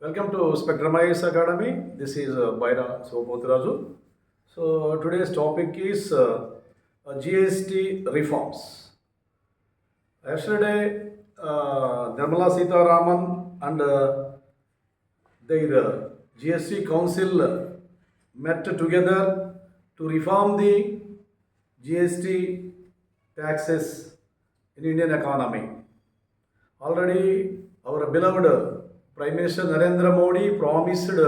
Welcome to Spectrum IS Academy. This is uh, Sopotraju. So today's topic is uh, uh, GST reforms. Yesterday, uh, Nirmala Sitaraman and uh, their uh, GST council uh, met together to reform the GST taxes in Indian economy. Already our beloved prime minister Narendra Modi promised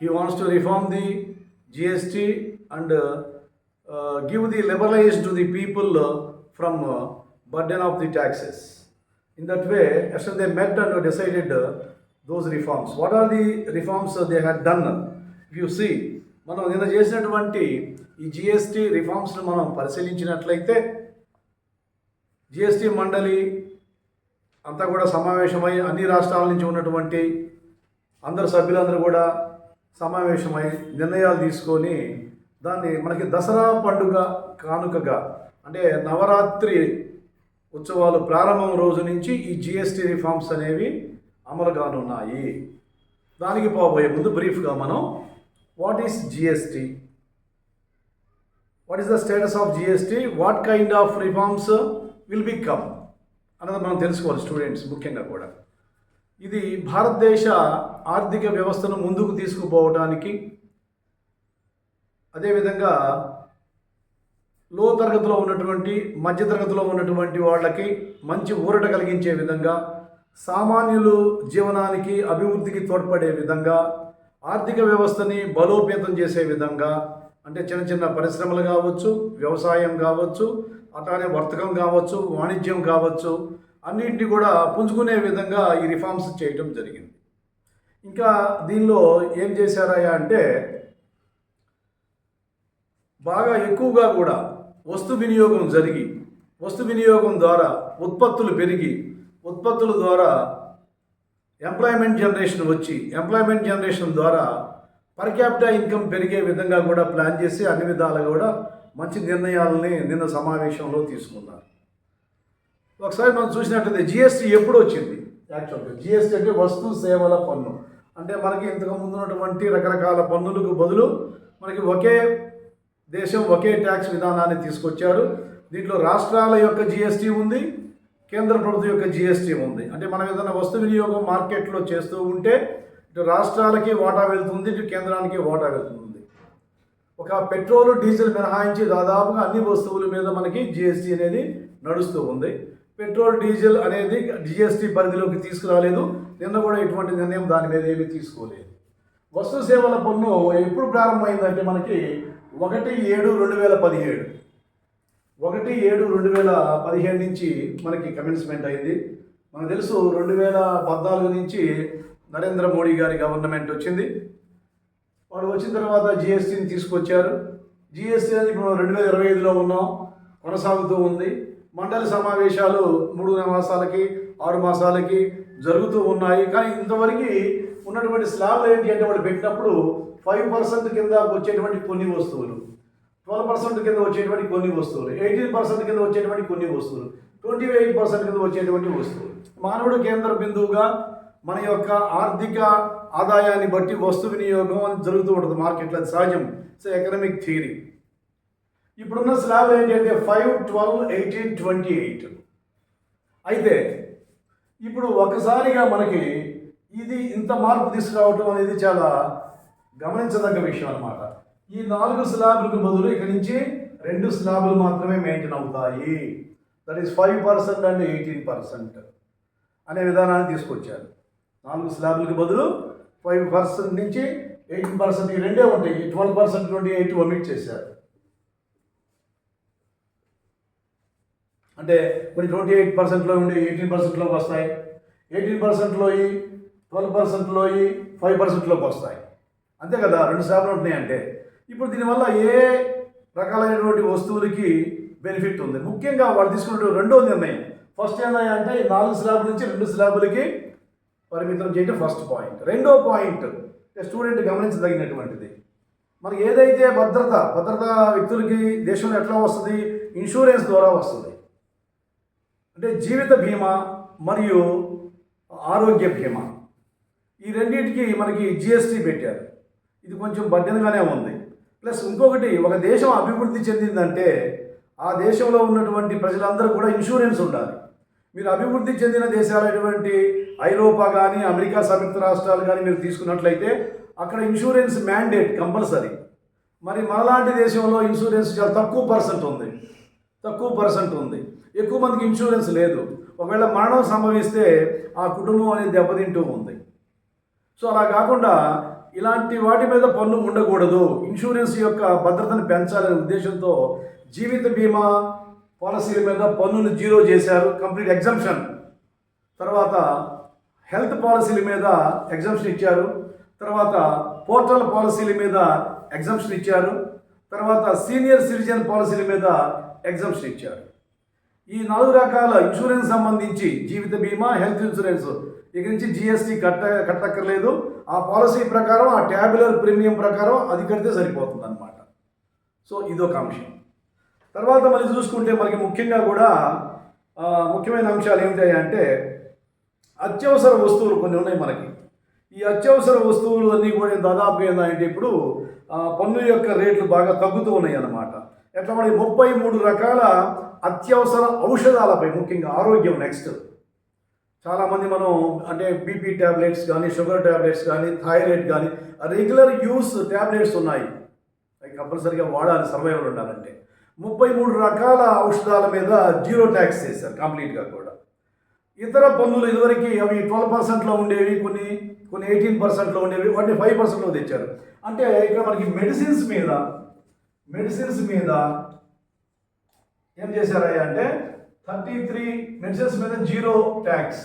he wants to reform the GST and give the liberalise to the people from burden of the taxes in that way as they met and decided those reforms what are the reforms they had done you see మనం నిన్న చేసినటువంటి ఈ GST రిఫార్మ్స్ను మనం పరిశీలించినట్లయితే GST మండలి అంతా కూడా సమావేశమై అన్ని రాష్ట్రాల నుంచి ఉన్నటువంటి అందరు సభ్యులందరూ కూడా సమావేశమై నిర్ణయాలు తీసుకొని దాన్ని మనకి దసరా పండుగ కానుకగా అంటే నవరాత్రి ఉత్సవాలు ప్రారంభం రోజు నుంచి ఈ జిఎస్టి రిఫార్మ్స్ అనేవి అమలు కానున్నాయి. దానికి పోబోయే ముందు బ్రీఫ్గా మనం what is GST what is the status of GST what kind of reforms will be come అన్నది మనం తెలుసుకోవాలి స్టూడెంట్స్ ముఖ్యంగా కూడా. ఇది భారతదేశ ఆర్థిక వ్యవస్థను ముందుకు తీసుకుపోవడానికి అదేవిధంగా లో తరగతిలో ఉన్నటువంటి మధ్యతరగతిలో ఉన్నటువంటి వాళ్ళకి మంచి ఊరట కలిగించే విధంగా సామాన్యులు జీవనానికి అభివృద్ధికి తోడ్పడే విధంగా ఆర్థిక వ్యవస్థని బలోపేతం చేసే విధంగా అంటే చిన్న చిన్న పరిశ్రమలు కావచ్చు వ్యవసాయం కావచ్చు అట్లానే వర్తకం కావచ్చు వాణిజ్యం కావచ్చు అన్నింటినీ కూడా పుంజుకునే విధంగా ఈ రిఫార్మ్స్ చేయటం జరిగింది. ఇంకా దీనిలో ఏం చేశారయ్యా అంటే బాగా ఎక్కువగా కూడా వస్తు వినియోగం జరిగి వస్తు వినియోగం ద్వారా ఉత్పత్తులు పెరిగి ఉత్పత్తుల ద్వారా ఎంప్లాయ్మెంట్ జనరేషన్ వచ్చి ఎంప్లాయ్మెంట్ జనరేషన్ ద్వారా పర్ క్యాపిటల్ ఇన్కమ్ పెరిగే విధంగా కూడా ప్లాన్ చేసి అన్ని విధాలుగా కూడా మంచి నిర్ణయాలని నిన్న సమావేశంలో తీసుకున్నారు. ఒకసారి మనం చూసినట్లయితే జిఎస్టీ ఎప్పుడు వచ్చింది? యాక్చువల్గా జిఎస్టీ అంటే వస్తు సేవల పన్ను. అంటే మనకి ఇంతకు ముందు ఉన్నటువంటి రకరకాల పన్నులకు బదులు మనకి ఒకే దేశం ఒకే ట్యాక్స్ విధానాన్ని తీసుకొచ్చారు దీంట్లో రాష్ట్రాల యొక్క జిఎస్టీ ఉంది కేంద్ర ప్రభుత్వం యొక్క జిఎస్టీ ఉంది. అంటే మనం ఏదైనా వస్తు వినియోగం మార్కెట్లో చేస్తూ ఉంటే ఇటు రాష్ట్రాలకి వాటా వెళ్తుంది ఇటు కేంద్రానికి వాటా వెళ్తుంది. ఒక పెట్రోల్ డీజిల్ మినహాయించి దాదాపుగా అన్ని వస్తువుల మీద మనకి జిఎస్టీ అనేది నడుస్తూ ఉంది. పెట్రోల్ డీజిల్ అనేది జిఎస్టీ పరిధిలోకి తీసుకురాలేదు. నిన్న కూడా ఎటువంటి నిర్ణయం దాని మీద ఏమీ తీసుకోలేదు. వస్తు సేవల పన్ను ఎప్పుడు ప్రారంభమైందంటే మనకి ఒకటి ఏడు రెండు వేల పదిహేడు. ఒకటి ఏడు రెండు వేల పదిహేడు నుంచి మనకి కమెన్స్మెంట్ అయింది. మనకు తెలుసు రెండు వేల పద్నాలుగు నుంచి నరేంద్ర మోడీ గారి గవర్నమెంట్ వచ్చింది. వాడు వచ్చిన తర్వాత జిఎస్టీని తీసుకొచ్చారు. జిఎస్టీ అనేది ఇప్పుడు రెండు వేల ఇరవై ఐదులో ఉన్నాం. కొనసాగుతూ ఉంది. మండలి సమావేశాలు మూడు మాసాలకి ఆరు మాసాలకి జరుగుతూ ఉన్నాయి. కానీ ఇంతవరకు ఉన్నటువంటి స్లాబ్లు ఏంటి అంటే వాళ్ళు పెట్టినప్పుడు ఫైవ్ పర్సెంట్ కింద వచ్చేటువంటి కొన్ని వస్తువులు. ట్వెల్వ్ పర్సెంట్ కింద వచ్చేటువంటి కొన్ని వస్తువులు. ఎయిటీన్ పర్సెంట్ కింద వచ్చేటువంటి కొన్ని వస్తువులు. ట్వంటీ ఎయిట్ పర్సెంట్ కింద వచ్చేటువంటి వస్తువులు. మానవుడు కేంద్ర బిందువుగా మన యొక్క ఆర్థిక ఆదాయాన్ని బట్టి వస్తు వినియోగం అని జరుగుతూ ఉంటుంది. మార్కెట్లో అది సహజం. సో ఎకనామిక్ థియరీ ఇప్పుడున్న స్లాబ్ ఏంటంటే five twelve eighteen twenty eight అయితే ఇప్పుడు ఒకసారిగా మనకి ఇది ఇంత మార్పు తీసుకురావటం అనేది చాలా గమనించదగ్గ విషయం అనమాట ఈ నాలుగు స్లాబ్లకు బదులు ఇక్కడి నుంచి రెండు స్లాబులు మాత్రమే మెయింటైన్ అవుతాయి. That is five percent and eighteen percent అనే విధానాన్ని తీసుకొచ్చారు. నాలుగు స్లాబ్లకు బదులు ఫైవ్ పర్సెంట్ నుంచి ఎయిటీన్ పర్సెంట్ ఈ రెండే ఉంటాయి. ట్వెల్వ్ పర్సెంట్ నుండి ఎయిట్ ఒమిట్ చేశారు. అంటే కొన్ని ట్వంటీ ఎయిట్ పర్సెంట్లో ఉండి ఎయిటీన్ పర్సెంట్లోకి వస్తాయి. ఎయిటీన్ పర్సెంట్లోయి ట్వెల్వ్ పర్సెంట్లోయి ఫైవ్ పర్సెంట్లోకి వస్తాయి. అంతే కదా? రెండు స్లాబ్లు ఉంటున్నాయంటే ఇప్పుడు దీనివల్ల ఏ రకాలైనటువంటి వస్తువులకి బెనిఫిట్ ఉంది? ముఖ్యంగా వాళ్ళు తీసుకున్నటువంటి రెండో నిర్ణయం. ఫస్ట్ ఏంటంటే అంటే ఈ నాలుగు స్లాబ్ నుంచి రెండు స్లాబులకి పరిమితం చేయడం ఫస్ట్ పాయింట్ రెండో పాయింట్ స్టూడెంట్ గమనించదగినటువంటిది. మనకి ఏదైతే భద్రత భద్రత వ్యక్తులకి దేశంలో ఎట్లా వస్తుంది? ఇన్సూరెన్స్ ద్వారా వస్తుంది. అంటే జీవిత బీమా మరియు ఆరోగ్య బీమా. ఈ రెండింటికి మనకి జిఎస్టీ పెట్టారు. ఇది కొంచెం బడ్డెన్గానే ఉంది. ప్లస్ ఇంకొకటి ఒక దేశం అభివృద్ధి చెందిందంటే ఆ దేశంలో ఉన్నటువంటి ప్రజలందరూ కూడా ఇన్సూరెన్స్ ఉండాలి. మీరు అభివృద్ధి చెందిన దేశాలైనటువంటి ఐరోపా కానీ అమెరికా సంయుక్త రాష్ట్రాలు కానీ మీరు తీసుకున్నట్లయితే అక్కడ ఇన్సూరెన్స్ మ్యాండేట్ కంపల్సరీ. మరి మనలాంటి దేశంలో ఇన్సూరెన్స్ చాలా తక్కువ పర్సెంట్ ఉంది. తక్కువ పర్సెంట్ ఉంది. ఎక్కువ మందికి ఇన్సూరెన్స్ లేదు. ఒకవేళ మరణం సంభవిస్తే ఆ కుటుంబం అనేది దెబ్బతింటూ ఉంది. సో అలా కాకుండా ఇలాంటి వాటి మీద పన్ను ఉండకూడదు. ఇన్సూరెన్స్ యొక్క భద్రతను పెంచాలనే ఉద్దేశంతో జీవిత బీమా పాలసీల మీద పన్నును జీరో చేశారు కంప్లీట్ ఎగ్జంప్షన్. తర్వాత హెల్త్ పాలసీల మీద ఎగ్జంప్షన్ ఇచ్చారు తర్వాత పోర్టల్ పాలసీల మీద ఎగ్జంప్షన్ ఇచ్చారు తర్వాత సీనియర్ సిటిజన్ పాలసీల మీద ఎగ్జంప్షన్ ఇచ్చారు. ఈ నాలుగు రకాల ఇన్సూరెన్స్ సంబంధించి జీవిత బీమా హెల్త్ ఇన్సూరెన్స్. ఇక నుంచి జిఎస్టీ కట్ట కట్టక్కర్లేదు. ఆ పాలసీ ప్రకారం ఆ ట్యాబులర్ ప్రీమియం ప్రకారం అది కడితే సరిపోతుంది అనమాట సో ఇదొక అంశం. తర్వాత మళ్ళీ చూసుకుంటే మనకి ముఖ్యంగా కూడా ముఖ్యమైన అంశాలు ఏమిటాయంటే అత్యవసర వస్తువులు కొన్ని ఉన్నాయి మనకి. ఈ అత్యవసర వస్తువులు అన్నీ కూడా దాదాపు ఏంటంటే ఇప్పుడు పన్ను యొక్క రేట్లు బాగా తగ్గుతూ ఉన్నాయి అన్నమాట ఎట్లా మనకి ముప్పై మూడు రకాల అత్యవసర ఔషధాలపై ముఖ్యంగా ఆరోగ్యం నెక్స్ట్. చాలామంది మనం అంటే బీపీ ట్యాబ్లెట్స్ కానీ షుగర్ ట్యాబ్లెట్స్ కానీ థైరాయిడ్ కానీ రెగ్యులర్ యూస్ ట్యాబ్లెట్స్ ఉన్నాయి. అవి కంపల్సరీగా వాడాలి సర్వైవల్ ఉండాలంటే. ముప్పై మూడు రకాల ఔషధాల మీద జీరో ట్యాక్స్ చేశారు కంప్లీట్గా కూడా. ఇతర పన్నులు ఇదివరకు అవి ట్వెల్వ్ పర్సెంట్లో ఉండేవి కొన్ని కొన్ని ఎయిటీన్ పర్సెంట్లో ఉండేవి వాటిని ఫైవ్ పర్సెంట్లో తెచ్చారు. అంటే ఇక్కడ మనకి మెడిసిన్స్ మీద మెడిసిన్స్ మీద ఏం చేశారయ్యా అంటే థర్టీ త్రీ మెడిసిన్స్ మీద జీరో ట్యాక్స్.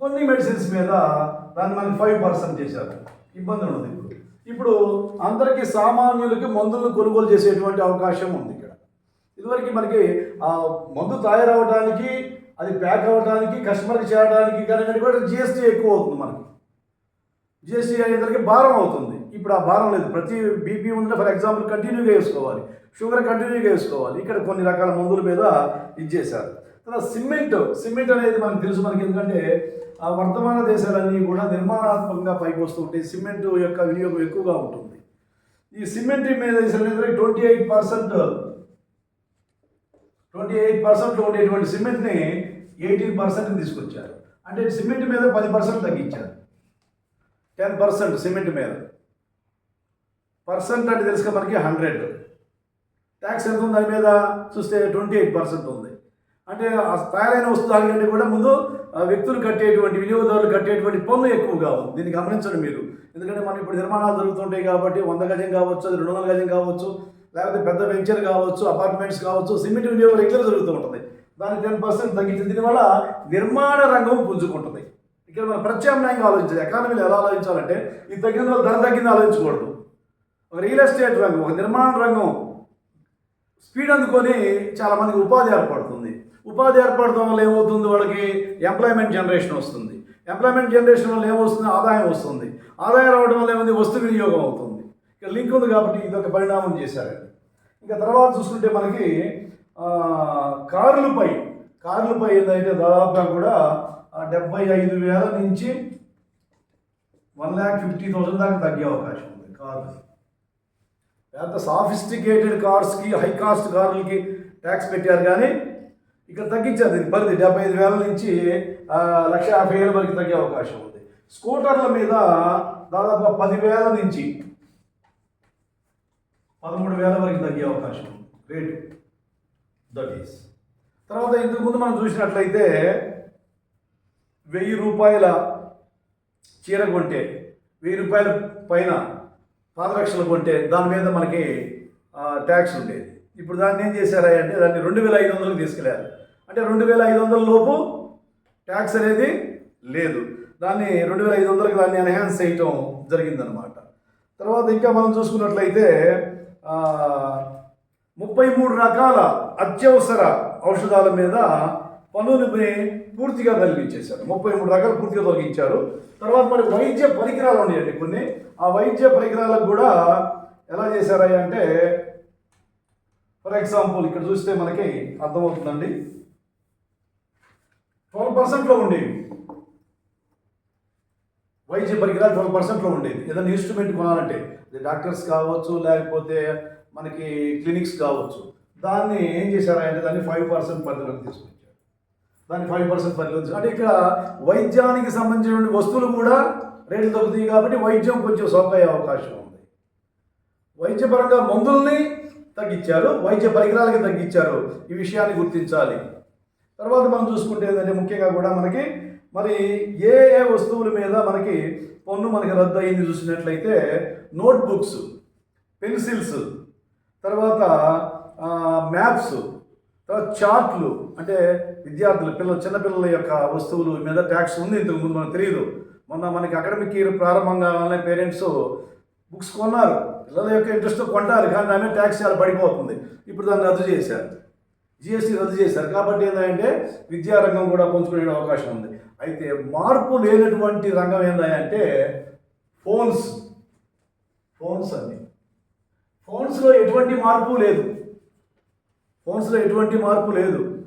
కొన్ని మెడిసిన్స్ మీద దాన్ని మనకి ఫైవ్ పర్సెంట్ చేశారు. ఇబ్బంది ఉండదు ఇప్పుడు. ఇప్పుడు అందరికీ సామాన్యులకి మందులను కొనుగోలు చేసేటువంటి అవకాశం ఉంది ఇక్కడ. ఇదివరకు మనకి ఆ మందు తయారవడానికి అది ప్యాక్ అవ్వడానికి కస్టమర్కి చేరడానికి కానీ కూడా జిఎస్టీ ఎక్కువ అవుతుంది మనకి. జిఎస్టీ అయ్యేసరికి భారం అవుతుంది. ఇప్పుడు ఆ భారం లేదు. ప్రతి బీపీ ఉందంటే ఫర్ ఎగ్జాంపుల్ కంటిన్యూగా వేసుకోవాలి. షుగర్ కంటిన్యూగా వేసుకోవాలి. ఇక్కడ కొన్ని రకాల మందుల మీద ఇచ్చేశారు తర్వాత సిమెంట్ సిమెంట్ అనేది మనకు తెలుసు మనకి ఎందుకంటే వర్తమాన దేశాలన్నీ కూడా నిర్మాణాత్మకంగా పైకి వస్తూ ఉంటాయి సిమెంట్ యొక్క వినియోగం ఎక్కువగా ఉంటుంది. ఈ సిమెంట్ మీద twenty eight percent twenty eight పర్సెంట్లో ఉండేటువంటి సిమెంట్ని ఎయిటీన్ పర్సెంట్ తీసుకొచ్చారు. అంటే సిమెంట్ మీద పది పర్సెంట్ తగ్గించారు. టెన్ పర్సెంట్ సిమెంట్ మీద. పర్సెంట్ అంటే తెలుసుగా మనకి హండ్రెడ్ ట్యాక్స్ ఎంత ఉంది దాని మీద? చూస్తే ట్వంటీ ఎయిట్ పర్సెంట్ ఉంది. అంటే తయారైన వస్తువు దానికంటే కూడా ముందు వ్యక్తులు కట్టేటువంటి వినియోగదారులు కట్టేటువంటి పన్ను ఎక్కువగా ఉంది దీన్ని గమనించండి మీరు. ఎందుకంటే మనం ఇప్పుడు నిర్మాణాలు జరుగుతుంటాయి కాబట్టి వంద గజం కావచ్చు అది రెండు వందల గజం కావచ్చు లేకపోతే పెద్ద వెంచర్ కావచ్చు అపార్ట్మెంట్స్ కావచ్చు సిమెంట్ వినియోగం రెగ్యులర్ జరుగుతూ ఉంటుంది. దానికి టెన్ పర్సెంట్ తగ్గించింది దీనివల్ల నిర్మాణ రంగం పుంజుకుంటుంది. ఇక్కడ మనం ప్రత్యామ్నాయంగా ఆలోచించాలి. ఎకానమీలో ఎలా ఆలోచించాలంటే ఇది తగ్గిన వల్ల ధర తగ్గింది ఆలోచించకూడదు. ఒక రియల్ ఎస్టేట్ రంగం ఒక నిర్మాణ రంగం స్పీడ్ అందుకొని చాలామందికి ఉపాధి ఏర్పడుతుంది. ఉపాధి ఏర్పడటం వల్ల ఏమవుతుంది వాళ్ళకి? ఎంప్లాయ్మెంట్ జనరేషన్ వస్తుంది. ఎంప్లాయ్మెంట్ జనరేషన్ వల్ల ఏమొస్తుంది ఆదాయం వస్తుంది. ఆదాయం రావడం వల్ల ఏమైంది? వస్తు వినియోగం అవుతుంది. ఇక లింక్ ఉంది కాబట్టి ఇదొక పరిణామం చేశారండి ఇంకా తర్వాత చూసుకుంటే మనకి కార్లపై కార్లపై ఏంటంటే దాదాపుగా కూడా డెబ్బై ఐదు వేల నుంచి వన్ ల్యాక్ ఫిఫ్టీ థౌసండ్ దాకా తగ్గే అవకాశం ఉంది కార్లు. పెద్ద సాఫిస్టికేటెడ్ కార్స్కి హై కాస్ట్ కార్లకి ట్యాక్స్ పెట్టారు కానీ ఇక్కడ తగ్గించారు దీని పరిధి. డెబ్బై ఐదు వేల నుంచి లక్ష యాభై వేల వరకు తగ్గే అవకాశం ఉంది. స్కూటర్ల మీద దాదాపు పదివేల నుంచి పదమూడు వేల వరకు తగ్గే అవకాశం ఉంది. రేటు దట్ ఈస్ తర్వాత ఇంతకు ముందు మనం చూసినట్లయితే వెయ్యి రూపాయల చీర కొంటే వెయ్యి రూపాయల పైన పాదరక్షలు కొంటే దాని మీద మనకి ట్యాక్స్ ఉండేది. ఇప్పుడు దాన్ని ఏం చేశారా అంటే దాన్ని రెండు వేల ఐదు వందలకు తీసుకెళ్ళారు అంటే రెండు వేల ఐదు వందల లోపు ట్యాక్స్ అనేది లేదు. దాన్ని రెండు వేల ఐదు వందలకు దాన్ని ఎన్హాన్స్ చేయటం జరిగిందనమాట తర్వాత ఇంకా మనం చూసుకున్నట్లయితే ముప్పై మూడు రకాల అత్యవసర ఔషధాల మీద పన్నుని పూర్తిగా తొలగించేశారు ముప్పై మూడు రకాలు పూర్తిగా తొలగించారు. తర్వాత మరి వైద్య పరికరాలు ఉన్నాయండి కొన్ని. ఆ వైద్య పరికరాలకు కూడా ఎలా చేశారా అంటే ఫర్ ఎగ్జాంపుల్ ఇక్కడ చూస్తే మనకి అర్థమవుతుందండి. ట్వెల్వ్ పర్సెంట్లో ఉండేవి. వైద్య పరికరాలు ట్వెల్వ్ పర్సెంట్లో ఉండేది ఏదైనా ఇన్స్ట్రుమెంట్ కొనాలంటే డాక్టర్స్ కావచ్చు లేకపోతే మనకి క్లినిక్స్ కావచ్చు. దాన్ని ఏం చేశారంటే దాన్ని ఫైవ్ పర్సెంట్ పరిధిలోకి తీసుకొచ్చారు. దాన్ని ఫైవ్ పర్సెంట్ పరిధిలో అంటే ఇక్కడ వైద్యానికి సంబంధించిన వస్తువులు కూడా రేట్లు తగ్గుతాయి కాబట్టి వైద్యం కొంచెం సొంత అయ్యే అవకాశం ఉంది. వైద్యపరంగా మందుల్ని తగ్గించారు వైద్య పరికరాలకి తగ్గించారు. ఈ విషయాన్ని గుర్తించాలి. తర్వాత మనం చూసుకుంటే ఏంటంటే ముఖ్యంగా కూడా మనకి మరి ఏ ఏ వస్తువుల మీద మనకి పన్ను మనకి రద్దు అయింది చూసినట్లయితే నోట్బుక్స్ పెన్సిల్స్ తర్వాత మ్యాప్స్ తర్వాత చార్ట్లు అంటే విద్యార్థులు పిల్లలు చిన్నపిల్లల యొక్క వస్తువులు మీద ట్యాక్స్ ఉంది ఇంతకు ముందు మనకు తెలియదు మొన్న మనకి అకాడమిక్ ఇయర్ ప్రారంభంగా పేరెంట్స్ బుక్స్ కొన్నారు. పిల్లల యొక్క ఇంట్రెస్ట్ కొంటారు కానీ దాని మీద ట్యాక్స్ చాలా పడిపోతుంది. ఇప్పుడు దాన్ని రద్దు చేశారు. జిఎస్టీ రద్దు చేశారు. కాబట్టి ఏంటంటే విద్యారంగం కూడా పంచుకునే అవకాశం ఉంది. అయితే మార్పు లేనటువంటి రంగం ఏంటంటే ఫోన్స్. ఫోన్స్ అండి. ఫోన్స్లో ఎటువంటి మార్పు లేదు. ఫోన్స్లో ఎటువంటి మార్పు లేదు.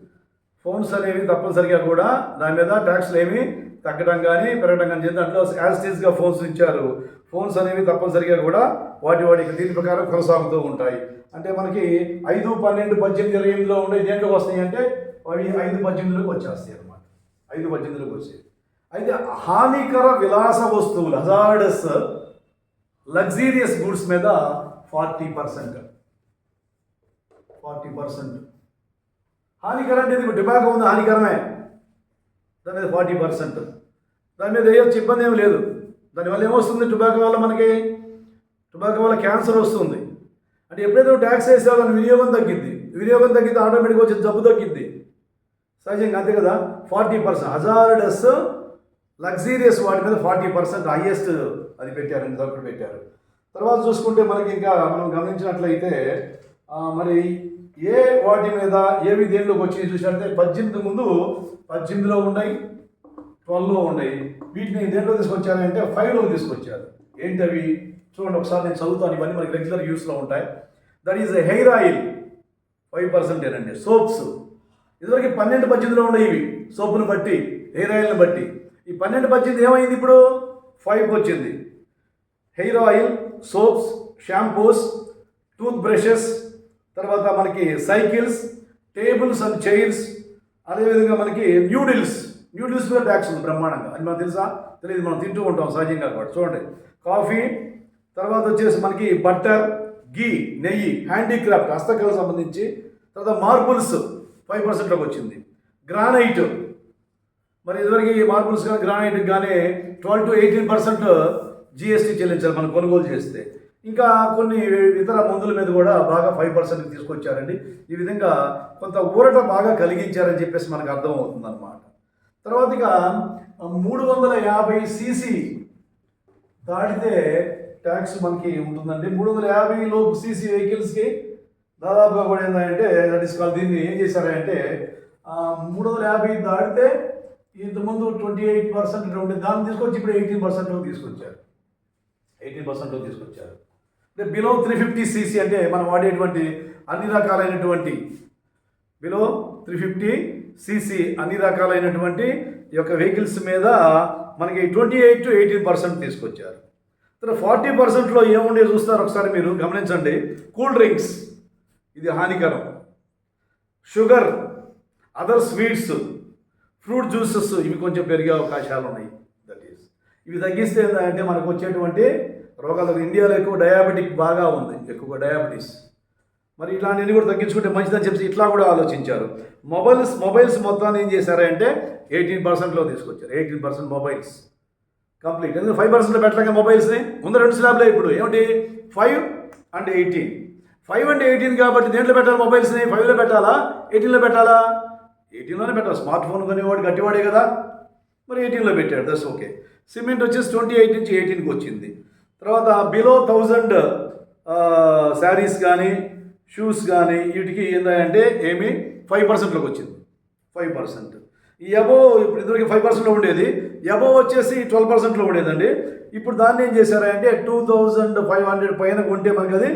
ఫోన్స్ అనేవి తప్పనిసరిగా కూడా దాని మీద ట్యాక్స్లు ఏమి తగ్గడం కానీ పెరగడం కానీ చేసి దాంట్లో యాజిటీస్గా ఫోన్స్ ఇచ్చారు. ఫోన్స్ అనేవి తప్పనిసరిగా కూడా వాటి వాటి దీని ప్రకారం కొనసాగుతూ ఉంటాయి. అంటే మనకి ఐదు పన్నెండు పద్దెనిమిది ఇరవై ఎనిమిదిలో ఉండే దేంట్లోకి వస్తాయి అంటే అవి ఐదు పద్దెనిమిదిలోకి వచ్చేస్తాయి అన్నమాట. ఐదు పద్దెనిమిదిలోకి వచ్చాయి. అయితే హానికర విలాస వస్తువులు హజార్డస్ లగ్జీరియస్ గూడ్స్ మీద ఫార్టీ పర్సెంట్. Forty percent. హానికరం అంటే ఇది టిబాకో ఉంది హానికరమే. దాని మీద ఫార్టీ పర్సెంట్. దాని మీద వేయొచ్చు ఇబ్బంది ఏమి లేదు. దానివల్ల ఏమొస్తుంది? టొబాకో వల్ల మనకి టొబాకో వల్ల క్యాన్సర్ వస్తుంది. అంటే ఎప్పుడైతే ట్యాక్స్ వేసావో దాని వినియోగం తగ్గిద్ది. వినియోగం తగ్గితే ఆటోమేటిక్గా వచ్చి జబ్బు తగ్గింది సహజంగా అంతే కదా? Forty percent. హజార్డస్ లగ్జీరియస్ వాటి మీద ఫార్టీ పర్సెంట్ హైయెస్ట్ అది పెట్టారు తక్కువ పెట్టారు. తర్వాత చూసుకుంటే మనకి ఇంకా మనం గమనించినట్లయితే మరి ఏ వాటి మీద ఏవి దేనిలోకి వచ్చి చూసినట్లయితే పద్దెనిమిది ముందు పద్దెనిమిదిలో ఉన్నాయి. ట్వెల్వ్లో ఉన్నాయి. వీటిని దేంట్లో తీసుకొచ్చారంటే ఫైవ్లో తీసుకొచ్చారు. ఏంటవి? చూడండి ఒకసారి నేను చదువుతాను. ఇవన్నీ మనకి రెగ్యులర్ యూస్లో ఉంటాయి. That is hair oil five పర్సెంటేనండి soaps ఇదివరకు పన్నెండు పద్దెనిమిదిలో ఉండేవి. సోపును బట్టి హెయిర్ ఆయిల్ని బట్టి. ఈ పన్నెండు పద్దెనిమిది ఏమైంది ఇప్పుడు? ఫైవ్కి వచ్చింది. Hair oil soaps shampoos tooth brushes తర్వాత మనకి సైకిల్స్ టేబుల్స్ అండ్ చైర్స్ అదేవిధంగా మనకి న్యూడిల్స్ న్యూడిల్స్ మీద ట్యాక్స్ ఉంది బ్రహ్మాండంగా. అది మనకు తెలుసా? తెలియదు మనం తింటూ ఉంటాం సహజంగా కూడా. చూడండి. కాఫీ తర్వాత వచ్చేసి మనకి బట్టర్ గీ నెయ్యి హ్యాండీక్రాఫ్ట్ హస్తకళకు సంబంధించి తర్వాత మార్బుల్స్ ఫైవ్ పర్సెంట్లోకి వచ్చింది. గ్రానైట్ మరి ఇదివరకు ఈ మార్బుల్స్ కానీ గ్రానైట్ కానీ twelve to eighteen percent GST చెల్లించాలి మనం కొనుగోలు చేస్తే. ఇంకా కొన్ని ఇతర మందుల మీద కూడా బాగా ఫైవ్ పర్సెంట్ తీసుకొచ్చారండి. ఈ విధంగా కొంత ఊరట బాగా కలిగించారని చెప్పేసి మనకు అర్థమవుతుంది అనమాట తర్వాత ఇక మూడు వందల యాభై సీసీ దాటితే ట్యాక్స్ మనకి ఉంటుందండి. మూడు వందల యాభై లోపు సీసీ వెహికల్స్కి దాదాపుగా కూడా ఏంటంటే దట్ ఇస్ కాల్ దీన్ని ఏం చేశారంటే మూడు వందల యాభై దాటితే ఇంతకుముందు ట్వంటీ ఎయిట్ పర్సెంట్ ఉండే దాన్ని తీసుకొచ్చి ఇప్పుడు ఎయిటీన్ పర్సెంట్లో తీసుకొచ్చారు. ఎయిటీన్ పర్సెంట్లో తీసుకొచ్చారు. అంటే బిలో త్రీ ఫిఫ్టీ సీసీ అంటే మనం వాడేటువంటి అన్ని రకాలైనటువంటి బిలో త్రీ ఫిఫ్టీ సీసీ అన్ని రకాలైనటువంటి ఈ యొక్క వెహికల్స్ మీద మనకి twenty eight to eighteen percent తీసుకొచ్చారు. తర్వాత ఫార్టీ పర్సెంట్లో ఏముండే చూస్తారు ఒకసారి మీరు గమనించండి. కూల్ డ్రింక్స్ ఇది హానికరం. Sugar other sweets fruit juices ఇవి కొంచెం పెరిగే అవకాశాలు ఉన్నాయి. దట్ ఈస్ ఇవి తగ్గిస్తే ఏంటంటే మనకు వచ్చేటువంటి రోగాలు ఇండియాలో ఎక్కువ డయాబెటిక్ బాగా ఉంది. ఎక్కువ డయాబెటీస్ మరి ఇలాంటివన్నీ కూడా తగ్గించుకుంటే మంచిదని చెప్పి ఇట్లా కూడా ఆలోచించారు. మొబైల్స్ మొబైల్స్ మొత్తాన్ని ఏం చేశారంటే ఎయిటీన్ పర్సెంట్లో తీసుకొచ్చారు. Eighteen percent mobiles. కంప్లీట్. ఎందుకంటే ఫైవ్ పర్సెంట్లో పెట్టలేక మొబైల్స్ని? ముందు రెండు స్లాబ్లే ఇప్పుడు. ఏమిటి? Five and eighteen. Five and eighteen కాబట్టి దేంట్లో పెట్టాలి మొబైల్స్ని? ఫైవ్లో పెట్టాలా? ఎయిటీన్లో పెట్టాలా? ఎయిటీన్లోనే పెట్టాలి. స్మార్ట్ ఫోన్ కొనేవాడు గట్టివాడే కదా. మరి ఎయిటీన్లో పెట్టాడు. దట్స్ ఓకే సిమెంట్ వచ్చేసి ట్వంటీ ఎయిట్ నుంచి ఎయిటీన్కి వచ్చింది. తర్వాత బిలో థౌజండ్ శారీస్ కానీ షూస్ కానీ వీటికి ఏంటంటే ఏమి? ఫైవ్ పర్సెంట్లోకి వచ్చింది. ఫైవ్ పర్సెంట్ ఈ అబో ఇప్పుడు ఇద్దరికి ఫైవ్ పర్సెంట్లో ఉండేది. అబో వచ్చేసి ట్వెల్వ్ పర్సెంట్లో ఉండేదండి. ఇప్పుడు దాన్ని ఏం చేశారంటే టూ థౌజండ్ ఫైవ్ హండ్రెడ్ పైన కొంటే మనకి అది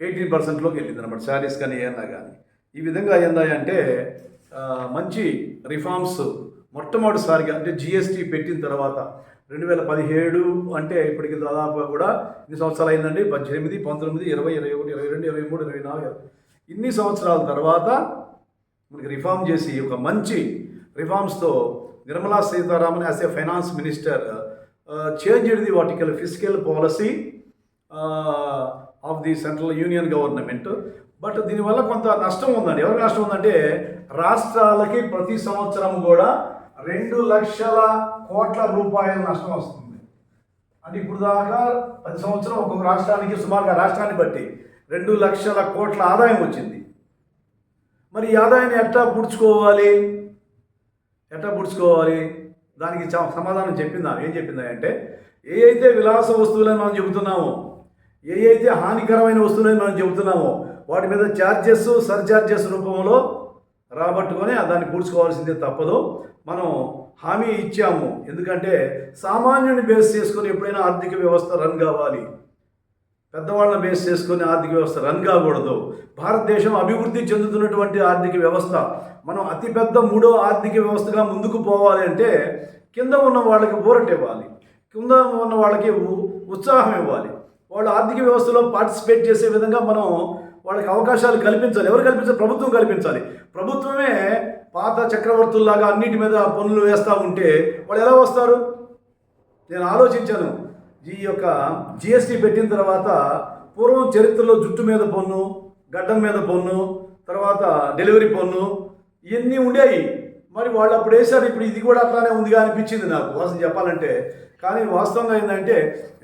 ఎయిటీన్ పర్సెంట్లోకి వెళ్ళింది అనమాట శారీస్ కానీ ఏమన్నా కానీ. ఈ విధంగా ఏందాయంటే మంచి రిఫార్మ్స్ మొట్టమొదటిసారిగా అంటే జిఎస్టీ పెట్టిన తర్వాత రెండు వేల పదిహేడు అంటే ఇప్పటికి దాదాపుగా కూడా ఇన్ని సంవత్సరాలు అయిందండి. పద్దెనిమిది పంతొమ్మిది ఇరవై ఇరవై ఒకటి ఇరవై రెండు ఇరవై మూడు ఇరవై నాలుగు ఇన్ని సంవత్సరాల తర్వాత మనకి రిఫార్మ్ చేసి ఒక మంచి రిఫార్మ్స్తో Nirmala Sitharaman as a finance minister change the vertical physical policy of the central union government. But దీనివల్ల కొంత నష్టం ఉందండి. ఎవరికి నష్టం ఉందంటే రాష్ట్రాలకి ప్రతి సంవత్సరం కూడా రెండు లక్షల కోట్ల రూపాయల నష్టం వస్తుంది. అంటే ఇప్పుడు దాకా పది సంవత్సరం ఒక్కొక్క రాష్ట్రానికి సుమారుగా రాష్ట్రాన్ని బట్టి రెండు లక్షల కోట్ల ఆదాయం వచ్చింది. మరి ఈ ఆదాయాన్ని ఎట్లా పుడుచుకోవాలి? ఎట్లా పుడుచుకోవాలి? దానికి చ- సమాధానం చెప్పిందా? ఏం చెప్పిందా అంటే ఏ అయితే విలాస వస్తువులని మనం చెబుతున్నామో ఏ అయితే హానికరమైన వస్తువులని మనం చెబుతున్నామో వాటి మీద ఛార్జెస్ సర్ఛార్జెస్ రూపంలో రాబట్టుకొని దాన్ని పూడ్చుకోవాల్సిందే తప్పదు. మనం హామీ ఇచ్చాము. ఎందుకంటే సామాన్యుని బేస్ చేసుకొని ఎప్పుడైనా ఆర్థిక వ్యవస్థ రన్ కావాలి. పెద్దవాళ్ళని బేస్ చేసుకొని ఆర్థిక వ్యవస్థ రన్ కాకూడదు. భారతదేశం అభివృద్ధి చెందుతున్నటువంటి ఆర్థిక వ్యవస్థ. మనం అతిపెద్ద మూడో ఆర్థిక వ్యవస్థగా ముందుకు పోవాలి అంటే కింద ఉన్న వాళ్ళకి ఊరట ఇవ్వాలి. కింద ఉన్న వాళ్ళకి ఉ- ఉత్సాహం ఇవ్వాలి. వాళ్ళు ఆర్థిక వ్యవస్థలో పార్టిసిపేట్ చేసే విధంగా మనం వాళ్ళకి అవకాశాలు కల్పించాలి. ఎవరు కల్పించాలి? ప్రభుత్వం కల్పించాలి. ప్రభుత్వమే పాత చక్రవర్తుల్లాగా అన్నిటి మీద పన్నులు వేస్తూ ఉంటే వాళ్ళు ఎలా వస్తారు? నేను ఆలోచించాను. ఈ యొక్క జిఎస్టీ పెట్టిన తర్వాత పూర్వం చరిత్రలో జుట్టు మీద పన్ను గడ్డం మీద పన్ను తర్వాత డెలివరీ పన్ను ఇవన్నీ ఉండేవి మరి వాళ్ళు అప్పుడు వేశారు. ఇప్పుడు ఇది కూడా అట్లానే ఉందిగా అనిపించింది నాకు. వాస్తవం చెప్పాలంటే కానీ వాస్తవంగా ఏంటంటే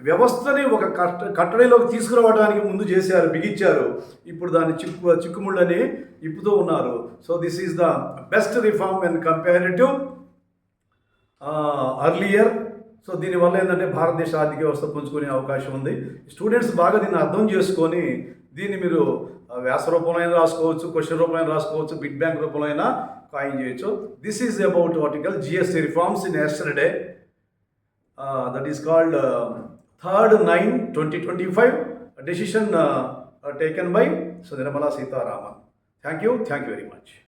వ్యవస్థని ఒక కట్ట కట్టడిలోకి తీసుకురావడానికి ముందు చేశారు బిగించారు. ఇప్పుడు దాన్ని చిక్కు చిక్కుముళ్ళని ఇప్పుతూ ఉన్నారు. So this is the best reform and comparative earlier so దీనివల్ల ఏంటంటే భారతదేశ ఆర్థిక వ్యవస్థ పుంజుకునే అవకాశం ఉంది. స్టూడెంట్స్ బాగా దీన్ని అర్థం చేసుకొని దీన్ని మీరు వ్యాస రూపంలో అయినా రాసుకోవచ్చు క్వశ్చన్ రూపంలో అయినా రాసుకోవచ్చు బిగ్ బ్యాంక్ రూపంలో అయినా కాయిన్ చేయొచ్చు this is about vertical GST reforms in yesterday Uh, that is called um, uh, 3rd 9 2025 decision uh, uh, taken by Sundaramala Sita Raman. Thank you. Thank you very much.